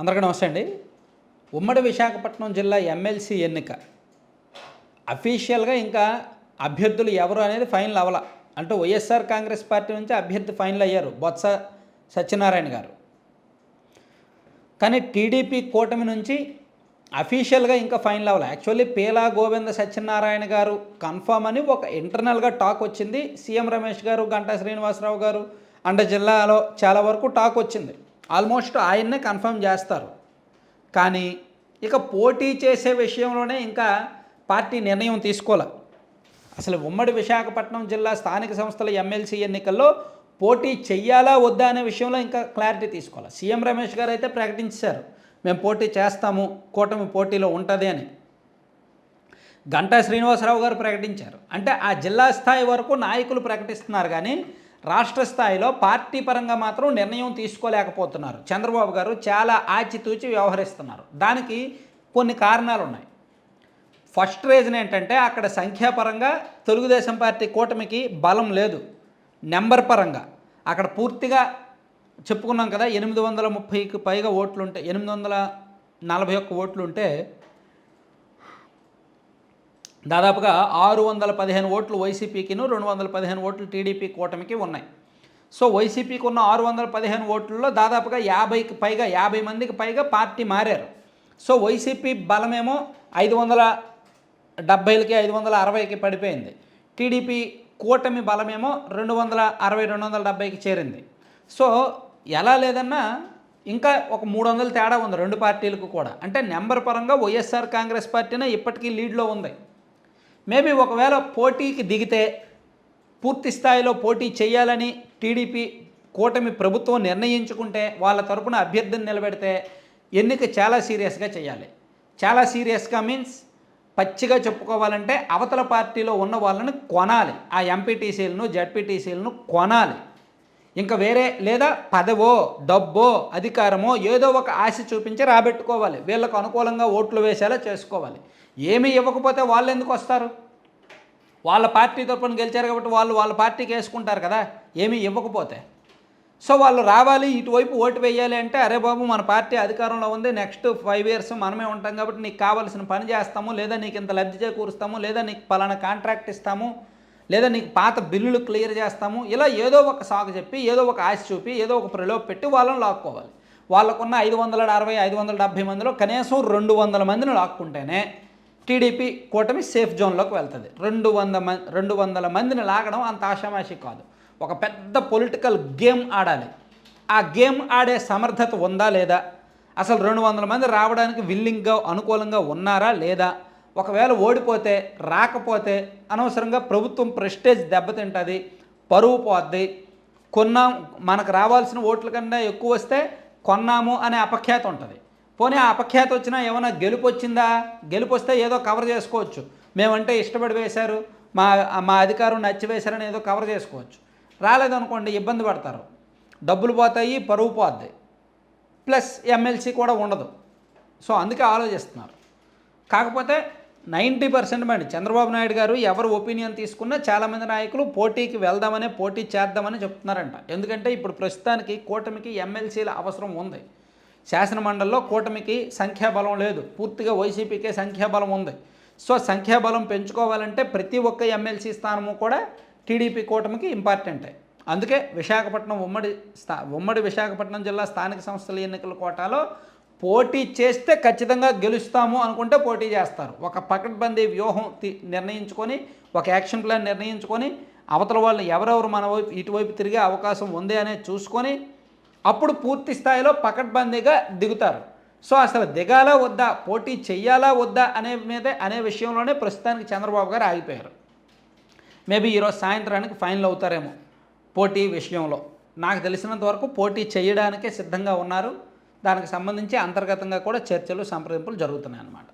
అందరికీ నమస్తే అండి. ఉమ్మడి విశాఖపట్నం జిల్లా ఎమ్మెల్సీ ఎన్నిక. అఫీషియల్గా ఇంకా అభ్యర్థులు ఎవరు అనేది ఫైనల్ అవ్వాల. అంటే వైఎస్ఆర్ కాంగ్రెస్ పార్టీ నుంచి అభ్యర్థి ఫైనల్ అయ్యారు బొత్స సత్యనారాయణ గారు. కానీ టీడీపీ కూటమి నుంచి అఫీషియల్గా ఇంకా ఫైనల్ అవ్వాలి. యాక్చువల్లీ పేలా గోవింద సత్యనారాయణ గారు కన్ఫామ్ అని ఒక ఇంటర్నల్గా టాక్ వచ్చింది. సీఎం రమేష్ గారు గంటా శ్రీనివాసరావు గారు అండ్ జిల్లాలో చాలా వరకు టాక్ వచ్చింది. ఆల్మోస్ట్ ఆయన్నే కన్ఫర్మ్ చేస్తారు. కానీ ఇక పోటీ చేసే విషయంలోనే ఇంకా పార్టీ నిర్ణయం తీసుకోవాలి అసలు ఉమ్మడి విశాఖపట్నం జిల్లా స్థానిక సంస్థల ఎమ్మెల్సీ ఎన్నికల్లో పోటీ చెయ్యాలా వద్దా అనే విషయంలో ఇంకా క్లారిటీ తీసుకోవాలి సీఎం రమేష్ గారు అయితే ప్రకటించారు. మేము పోటీ చేస్తాము కూటమి పోటీలో ఉంటుంది అని. గంటా శ్రీనివాసరావు గారు ప్రకటించారు. అంటే ఆ జిల్లా స్థాయి వరకు నాయకులు ప్రకటిస్తున్నారు కానీ రాష్ట్ర స్థాయిలో పార్టీ పరంగా మాత్రం నిర్ణయం తీసుకోలేకపోతున్నారు. చంద్రబాబు గారు చాలా ఆచితూచి వ్యవహరిస్తున్నారు. దానికి కొన్ని కారణాలు ఉన్నాయి. ఫస్ట్ రీజన్ ఏంటంటే అక్కడ సంఖ్యాపరంగా తెలుగుదేశం పార్టీ కూటమికి బలం లేదు. నెంబర్ పరంగా. అక్కడ పూర్తిగా చెప్పుకున్నాం కదా ఎనిమిది వందల ముప్పైకి పైగా ఓట్లు ఉంటే ఎనిమిది వందల నలభై ఒక్క ఓట్లు ఉంటే దాదాపుగా ఆరు వందల పదిహేను ఓట్లు వైసీపీకిను రెండు వందల పదిహేను ఓట్లు టీడీపీ కూటమికి ఉన్నాయి. సో వైసీపీకి ఉన్న ఆరు వందల పదిహేను ఓట్లలో దాదాపుగా యాభైకి పైగా యాభై మందికి పైగా పార్టీ మారారు. సో వైసీపీ బలమేమో ఐదు వందల డెబ్బైలకి ఐదు వందల అరవైకి పడిపోయింది. టీడీపీ కూటమి బలమేమో రెండు వందల అరవై రెండు వందల డెబ్బైకి చేరింది. సో ఎలా లేదన్నా ఇంకా ఒక మూడు వందల తేడా ఉంది రెండు పార్టీలకు కూడా. అంటే నెంబర్ పరంగా వైఎస్ఆర్ కాంగ్రెస్ పార్టీనే ఇప్పటికీ లీడ్లో ఉంది. మేబీ ఒకవేళ పోటీకి దిగితే పూర్తి స్థాయిలో పోటీ చేయాలని టీడీపీ కూటమి ప్రభుత్వం నిర్ణయించుకుంటే వాళ్ళ తరపున అభ్యర్థిని నిలబెడితే ఎన్నిక చాలా సీరియస్గా చేయాలి. చాలా సీరియస్గా మీన్స్ పచ్చిగా చెప్పుకోవాలంటే అవతల పార్టీలో ఉన్న వాళ్ళని కొనాలి. ఆ ఎంపీటీసీలను జడ్పీటీసీలను కొనాలి. ఇంకా వేరే లేదా పదవో డబ్బో అధికారమో ఏదో ఒక ఆశ చూపించి రాబెట్టుకోవాలి. వీళ్ళకు అనుకూలంగా ఓట్లు వేసేలా చేసుకోవాలి. ఏమీ ఇవ్వకపోతే వాళ్ళు ఎందుకు వస్తారు? వాళ్ళ పార్టీ తరపున గెలిచారు కాబట్టి వాళ్ళు వాళ్ళ పార్టీకి వేసుకుంటారు కదా ఏమీ ఇవ్వకపోతే. సో వాళ్ళు రావాలి ఇటువైపు ఓటు వేయాలి అంటే అరే బాబు మన పార్టీ అధికారంలో ఉంది నెక్స్ట్ ఫైవ్ ఇయర్స్ మనమే ఉంటాం కాబట్టి నీకు కావాల్సిన పని చేస్తాము లేదా నీకు ఇంత లబ్ధి చేకూరుస్తాము లేదా నీకు పలానా కాంట్రాక్ట్ ఇస్తాము లేదా నీకు పాత బిల్లులు క్లియర్ చేస్తాము. ఇలా ఏదో ఒక సాగు చెప్పి ఏదో ఒక ఆశ చూపి ఏదో ఒక ప్రలోభ పెట్టి వాళ్ళని లాక్కోవాలి. వాళ్ళకున్న ఐదు వందల అరవై ఐదు వందల డెబ్భై మందిలో కనీసం రెండు వందల మందిని లాక్కుంటేనే టీడీపీ కూటమి సేఫ్ జోన్లోకి వెళ్తుంది. రెండు వంద మంది రెండు వందల మందిని లాగడం అంత ఆషామాషి కాదు. ఒక పెద్ద పొలిటికల్ గేమ్ ఆడాలి. ఆ గేమ్ ఆడే సమర్థత ఉందా లేదా? అసలు రెండు వందల మంది రావడానికి విల్లింగ్గా అనుకూలంగా ఉన్నారా లేదా? ఒకవేళ ఓడిపోతే రాకపోతే అనవసరంగా ప్రభుత్వం ప్రెస్టేజ్ దెబ్బతింటుంది పరువు పోద్ది. కొన్నాం మనకు రావాల్సిన ఓట్ల కన్నా ఎక్కువ వస్తే కొన్నాము అనే అపఖ్యాత ఉంటుంది. పోనీ ఆ అపఖ్యాత వచ్చినా ఏమైనా గెలుపు వచ్చిందా? గెలుపు వస్తే ఏదో కవర్ చేసుకోవచ్చు. మేమంటే ఇష్టపడి వేశారు మా మా అధికారం నచ్చి వేశారని ఏదో కవర్ చేసుకోవచ్చు. రాలేదనుకోండి ఇబ్బంది పడతారు. డబ్బులు పోతాయి పరువు పోద్ది. ప్లస్ ఎమ్మెల్సీ కూడా ఉండదు. సో అందుకే ఆలోచిస్తున్నారు. కాకపోతే నైంటీ పర్సెంట్ మంది చంద్రబాబు నాయుడు గారు ఎవరు ఒపీనియన్ తీసుకున్నా చాలామంది నాయకులు పోటీకి వెళ్దామనే పోటీ చేద్దామని చెప్తున్నారంట. ఎందుకంటే ఇప్పుడు ప్రస్తుతానికి కూటమికి ఎమ్మెల్సీల అవసరం ఉంది. శాసనమండలిలో కూటమికి సంఖ్యాబలం లేదు. పూర్తిగా వైసీపీకే సంఖ్యాబలం ఉంది. సో సంఖ్యాబలం పెంచుకోవాలంటే ప్రతి ఒక్క ఎమ్మెల్సీ స్థానము కూడా టీడీపీ కూటమికి ఇంపార్టెంటే. అందుకే విశాఖపట్నం ఉమ్మడి స్థా ఉమ్మడి విశాఖపట్నం జిల్లా స్థానిక సంస్థల ఎన్నికల కోటాలో పోటీ చేస్తే ఖచ్చితంగా గెలుస్తాము అనుకుంటే పోటీ చేస్తారు. ఒక పకడ్బందీ వ్యూహం తి- నిర్ణయించుకొని ఒక యాక్షన్ ప్లాన్ నిర్ణయించుకొని అవతల వాళ్ళు ఎవరెవరు మన వైపు ఇటువైపు తిరిగే అవకాశం ఉంది అనేది చూసుకొని అప్పుడు పూర్తి స్థాయిలో పకడ్బందీగా దిగుతారు. సో అసలు దిగాలా వద్దా పోటీ చెయ్యాలా వద్దా అనే మీదే అనే విషయంలోనే ప్రస్తుతానికి చంద్రబాబు గారు ఆగిపోయారు. మేబీ ఈరోజు సాయంత్రానికి ఫైనల్ అవుతారేమో పోటీ విషయంలో. నాకు తెలిసినంత వరకు పోటీ చేయడానికే సిద్ధంగా ఉన్నారు. దానికి సంబంధించి అంతర్గతంగా కూడా చర్చలు సంప్రదింపులు జరుగుతున్నాయి అన్నమాట